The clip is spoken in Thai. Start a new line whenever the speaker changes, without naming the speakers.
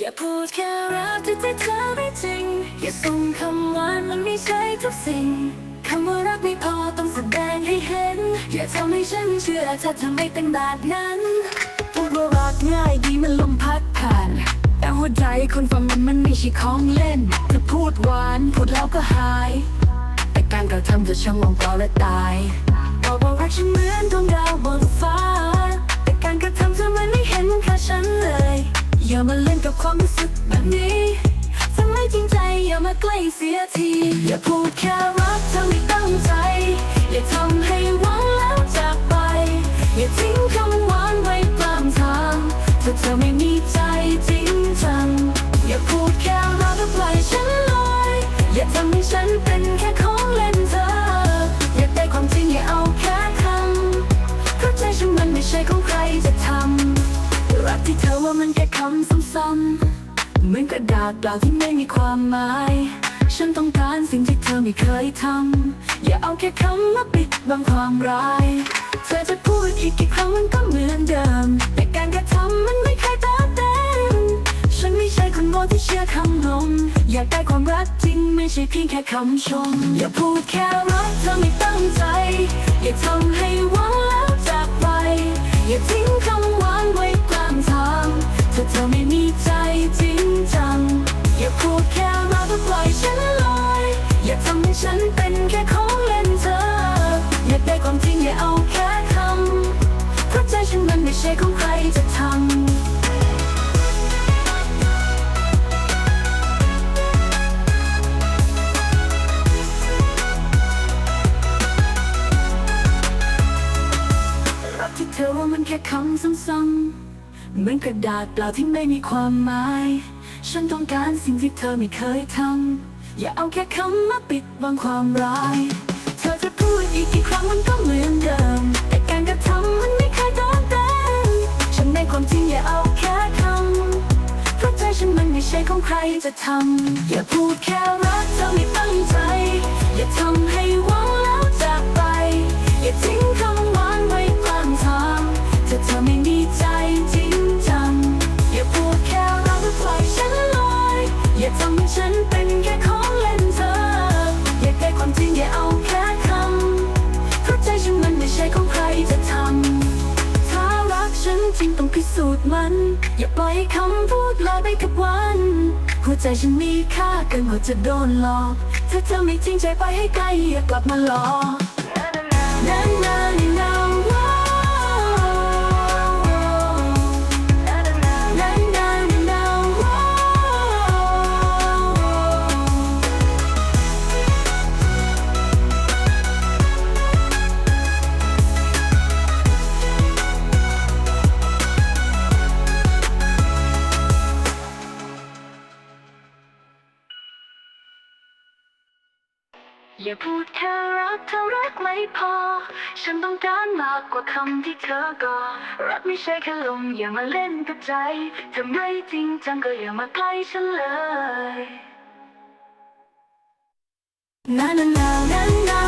อย่าพูดแค่รักที่ที่เธอไม่จริง อย่าส่งคำหวานมันไม่ใช่ทุกสิ่ง คำว่ารักไม่พอต้องแสดงให้เห็น อย่าทำให้ฉันเชื่อถ้าเธอไม่เป็นแบบนั้น พูดว่ารักง่ายดีมันลมพัดผ่าน แต่หัวใจคนฟังมันมันไม่ใช่ของเล่นจะพูดหวานพูดแล้วก็หาย แต่การกระทำจะช่างมองเปล่าและตายบอกว่ารักฉันเหมือนดวงดาวบนฟ้า แต่การกระทำเธอมันไม่เห็นค่าฉันเลย อย่ามาเล่นกับความรู้สึกแบบนี้ถ้าไม่จริงใจอย่ามาใกล้เสียที อย่าพูดแค่รักเธอไม่ตั้งใจ อย่าทำให้หวังแล้วจากไป อย่าทิ้งคำหวานไว้กลางทางถ้าเธอไม่มีใจำซ้ำๆเหมือนกระดาษเปล่าที่ไม่มีความหมาย ฉันต้องการสิ่งที่เธอไม่เคยทำ อย่าเอาแค่คำมาปิดบังความร้าย เธอจะพูดอีกกี่ครั้งมันก็เหมือนเดิม แต่การกระทำมันไม่เคยเติมเต็มฉันไม่ใช่คนโง่ที่เชื่อคำลมอยากได้ความรักจริงไม่ใช่เพียงแค่คำชม อย่าพูดแค่รักเธอไม่ตั้งใจ อย่าทำให้หวังแล้วจากไป อย่าทิ้งคำ เธอไม่มีใจจริงจัง อย่าพูดแค่รักแล้วปล่อยฉันลอยอย่าทำให้ฉันเป็นแค่ของเล่นเธอ อยากได้ความจริงอย่าเอาแค่คำเพราะใจฉันมันไม่ใช่ของใครจะทำรักที่เธอว่ามันแค่คำซ้ำๆ เหมือนกระดาษเปล่าที่ไม่มีความหมาย ฉันต้องการสิ่งที่เธอไม่เคยทำ อย่าเอาแค่คำมาปิดบังความร้าย เธอจะพูดอีกกี่ครั้งมันก็เหมือนเดิม แต่การกระทำมันไม่เคยโดนเต็มฉันในความจริงอย่าเอาแค่คำ เพราะใจฉันมันไม่ใช่ของใครจะทำ อย่าพูดแค่รักเธอไม่ตั้งใจ อย่าทำให้หวังแล้วจากไป อย่าทิ้ง อย่าทำให้ฉันเป็นแค่ของเล่นเธอ อย่าแก้ความจริงอย่าเอาแค่คำเพราะใจฉันมันไม่ใช่ของใครจะทำถ้ารักฉันจริงต้องพิสูจน์มัน อย่าปล่อยคำพูดลอยไปกับวันหัวใจฉันมีค่าเกินกว่าจะโดนหลอก ถ้าเธอไม่จริงใจไปให้ไกลอย่ากลับมาหลอก อย่าพูดแค่รักเธอรักไม่พอ ฉันต้องการมากกว่าคำที่เธอก่อรักไม่ใช่แค่ลมอย่ามาเล่นกับใจถ้าไม่จริงจังก็อย่ามาใกล้ฉันเลยนานานานานานา